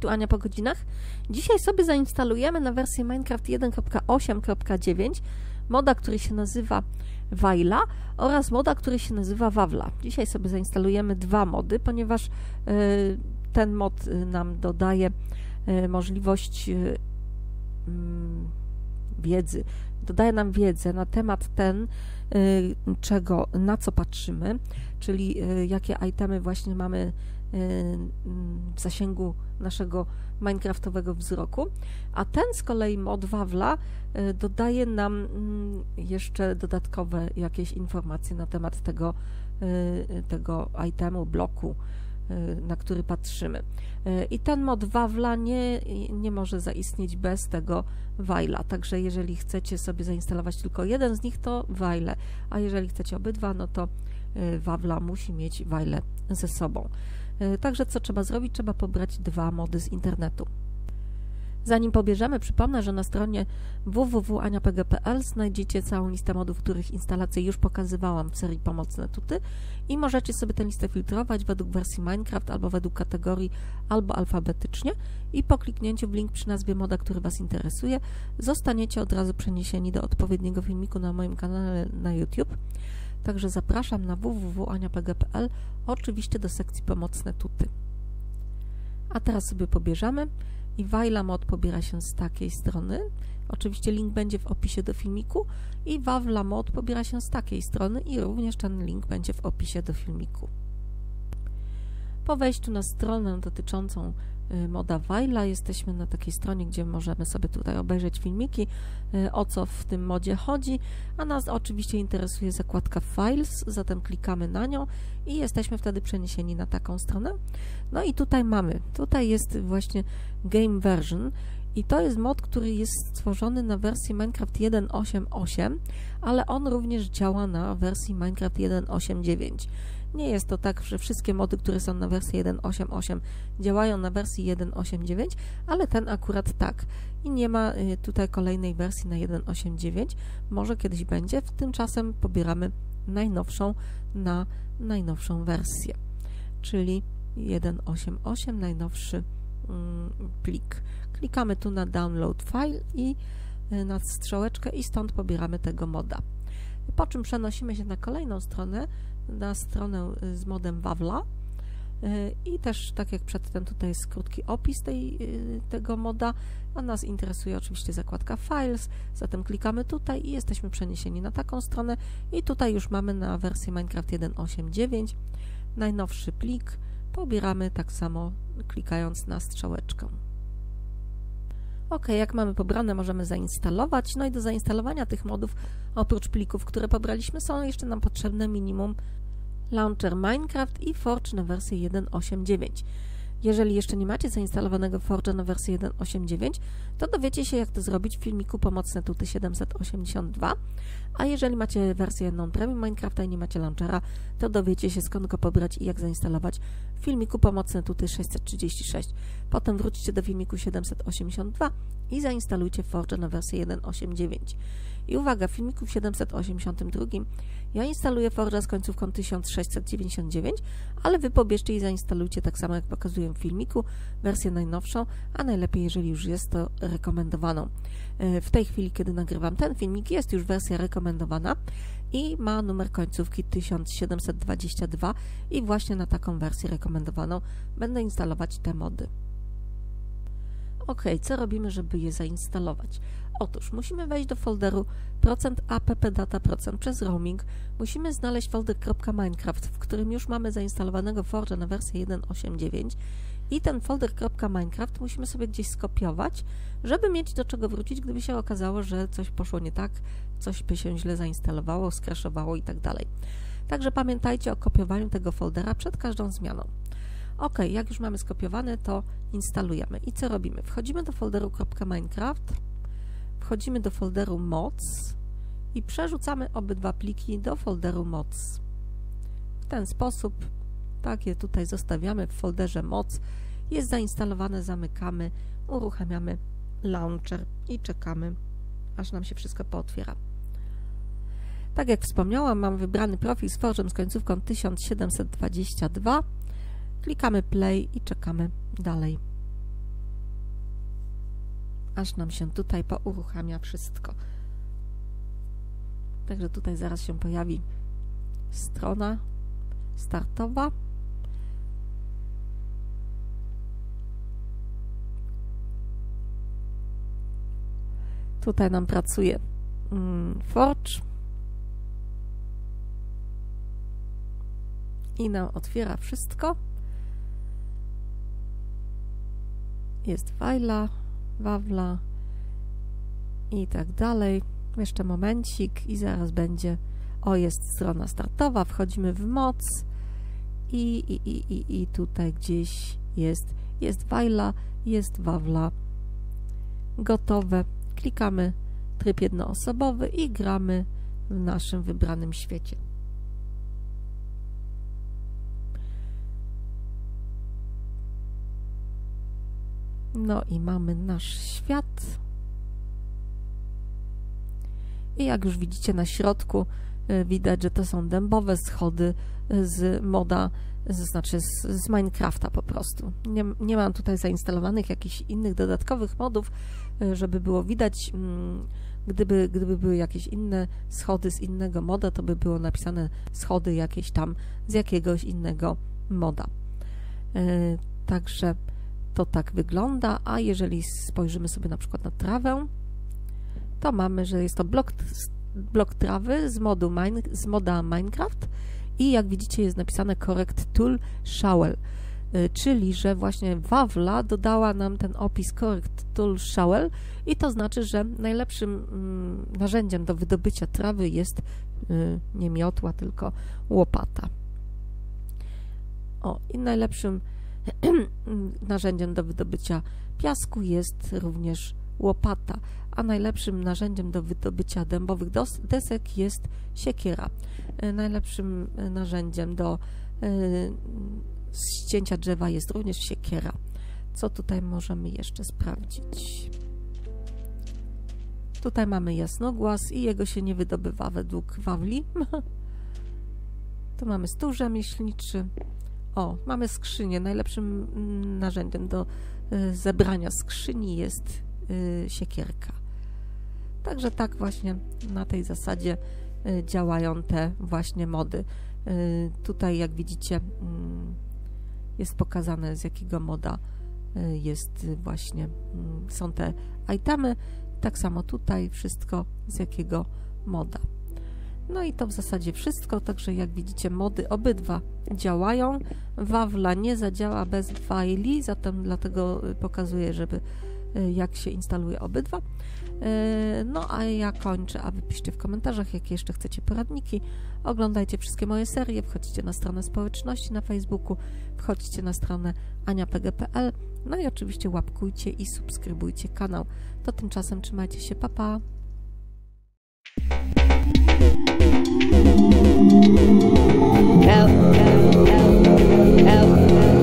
tu Ania po godzinach. Dzisiaj sobie zainstalujemy na wersję Minecraft 1.8.9 moda, który się nazywa Waila oraz moda, który się nazywa Wawla. Dzisiaj sobie zainstalujemy dwa mody, ponieważ y, ten mod y, nam dodaje y, możliwość mm, wiedzy, dodaje nam wiedzę na temat ten, czego, na co patrzymy, czyli jakie itemy właśnie mamy w zasięgu naszego minecraftowego wzroku, a ten z kolei mod Wawla dodaje nam mm, jeszcze dodatkowe jakieś informacje na temat tego, tego itemu, bloku, na który patrzymy. I ten mod Wawla nie, nie może zaistnieć bez tego Wajla, także jeżeli chcecie sobie zainstalować tylko jeden z nich, to Wajle, a jeżeli chcecie obydwa, no to Wawla musi mieć Wajle ze sobą. E, także co trzeba zrobić? Trzeba pobrać dwa mody z internetu. Zanim pobierzemy, przypomnę, że na stronie www.aniapg.pl znajdziecie całą listę modów, których instalację już pokazywałam w serii Pomocne Tuty i możecie sobie tę listę filtrować według wersji Minecraft albo według kategorii albo alfabetycznie i po kliknięciu w link przy nazwie moda, który Was interesuje, zostaniecie od razu przeniesieni do odpowiedniego filmiku na moim kanale na YouTube. Także zapraszam na www.aniapg.pl, oczywiście do sekcji pomocne tuty. A teraz sobie pobierzemy i Wajla mod pobiera się z takiej strony. Oczywiście link będzie w opisie do filmiku i Wawla mod pobiera się z takiej strony i również ten link będzie w opisie do filmiku. Po wejściu na stronę dotyczącą moda Wajla. Jesteśmy na takiej stronie, gdzie możemy sobie tutaj obejrzeć filmiki, y, o co w tym modzie chodzi, a nas oczywiście interesuje zakładka Files, zatem klikamy na nią i jesteśmy wtedy przeniesieni na taką stronę. No i tutaj mamy, tutaj jest właśnie Game Version i to jest mod, który jest stworzony na wersji Minecraft 1.8.8, ale on również działa na wersji Minecraft 1.8.9. Nie jest to tak, że wszystkie mody, które są na wersji 1.8.8 działają na wersji 1.8.9, ale ten akurat tak. I nie ma y, tutaj kolejnej wersji na 1.8.9. Może kiedyś będzie, tymczasem pobieramy najnowszą na najnowszą wersję, czyli 1.8.8, najnowszy plik. Klikamy tu na download file i y, na strzałeczkę i stąd pobieramy tego moda. Po czym przenosimy się na kolejną stronę, na stronę y, z modem Wawla y, i też, tak jak przedtem, tutaj jest krótki opis tej, tego moda, a nas interesuje oczywiście zakładka Files, zatem klikamy tutaj i jesteśmy przeniesieni na taką stronę i tutaj już mamy na wersję Minecraft 1.8.9 najnowszy plik, pobieramy tak samo klikając na strzałeczkę. Ok, jak mamy pobrane, możemy zainstalować. No i do zainstalowania tych modów, oprócz plików, które pobraliśmy, są jeszcze nam potrzebne minimum launcher Minecraft i Forge na wersję 1.8.9. Jeżeli jeszcze nie macie zainstalowanego Forge'a na wersję 1.8.9, to dowiecie się, jak to zrobić w filmiku Pomocne Tuty 782, a jeżeli macie wersję non-premium Minecrafta i nie macie launchera, to dowiecie się, skąd go pobrać i jak zainstalować w filmiku Pomocne Tuty 636. Potem wróćcie do filmiku 782 i zainstalujcie Forge na wersję 1.8.9. I uwaga, w filmiku 782 ja instaluję Forge'a z końcówką 1699, ale Wy pobierzcie i zainstalujcie tak samo jak pokazuję filmiku, wersję najnowszą, a najlepiej jeżeli już jest to rekomendowaną. E, w tej chwili, kiedy nagrywam ten filmik, jest już wersja rekomendowana i ma numer końcówki 1722 i właśnie na taką wersję rekomendowaną będę instalować te mody. Ok, co robimy, żeby je zainstalować? Otóż musimy wejść do folderu %appdata przez roaming. Musimy znaleźć folder .minecraft, w którym już mamy zainstalowanego Forge'a na wersję 1.8.9 i ten folder .minecraft musimy sobie gdzieś skopiować, żeby mieć do czego wrócić, gdyby się okazało, że coś poszło nie tak, coś by się źle zainstalowało, skraszowało i tak. Także pamiętajcie o kopiowaniu tego foldera przed każdą zmianą. Ok, jak już mamy skopiowane, to instalujemy. I co robimy? Wchodzimy do folderu .minecraft, wchodzimy do folderu mods i przerzucamy obydwa pliki do folderu mods. W ten sposób, tak je tutaj zostawiamy w folderze mods, jest zainstalowane, zamykamy, uruchamiamy launcher i czekamy, aż nam się wszystko pootwiera. Tak jak wspomniałam, mam wybrany profil z Forge'em z końcówką 1722 Klikamy play i czekamy dalej. aż nam się tutaj pouruchamia wszystko. Także tutaj zaraz się pojawi strona startowa. Tutaj nam pracuje mm, Forge i nam otwiera wszystko. Jest Wajla, Wawla i tak dalej. Jeszcze momencik i zaraz będzie. O, jest strona startowa, wchodzimy w moc i, i, i, i, i tutaj gdzieś jest, jest Wajla, jest Wawla. Gotowe. Klikamy tryb jednoosobowy i gramy w naszym wybranym świecie. No i mamy nasz świat. I jak już widzicie na środku, y, widać, że to są dębowe schody z moda, z, znaczy z, z Minecrafta po prostu. Nie, nie mam tutaj zainstalowanych jakichś innych dodatkowych modów, y, żeby było widać. Mm, gdyby, gdyby były jakieś inne schody z innego moda, to by było napisane schody jakieś tam z jakiegoś innego moda. Y, także to tak wygląda, a jeżeli spojrzymy sobie na przykład na trawę, to mamy, że jest to blok, blok trawy z, modu mine, z moda Minecraft i jak widzicie jest napisane Correct Tool Shovel, y, czyli że właśnie Wawla dodała nam ten opis Correct Tool Shovel i to znaczy, że najlepszym mm, narzędziem do wydobycia trawy jest y, nie miotła, tylko łopata. O, i najlepszym narzędziem do wydobycia piasku jest również łopata, a najlepszym narzędziem do wydobycia dębowych desek jest siekiera. E, najlepszym e, narzędziem do e, ścięcia drzewa jest również siekiera. Co tutaj możemy jeszcze sprawdzić? Tutaj mamy jasnogłaz i jego się nie wydobywa według Wawli. tu mamy stół rzemieślniczy, o, mamy skrzynię. Najlepszym mm, narzędziem do y, zebrania skrzyni jest y, siekierka. Także tak właśnie na tej zasadzie y, działają te właśnie mody. Tutaj, jak widzicie, mm, jest pokazane z jakiego moda jest właśnie, mm, są te itemy. Tak samo tutaj wszystko z jakiego moda. No i to w zasadzie wszystko, także jak widzicie mody obydwa działają. Wawla nie zadziała bez fajli, zatem dlatego y, pokazuję, żeby y, jak się instaluje obydwa. Y, no a ja kończę, a wy piszcie w komentarzach, jakie jeszcze chcecie poradniki. Oglądajcie wszystkie moje serie, wchodźcie na stronę społeczności na Facebooku, wchodźcie na stronę aniapg.pl, no i oczywiście łapkujcie i subskrybujcie kanał. To tymczasem trzymajcie się, papa! Pa. Help, help, help, help.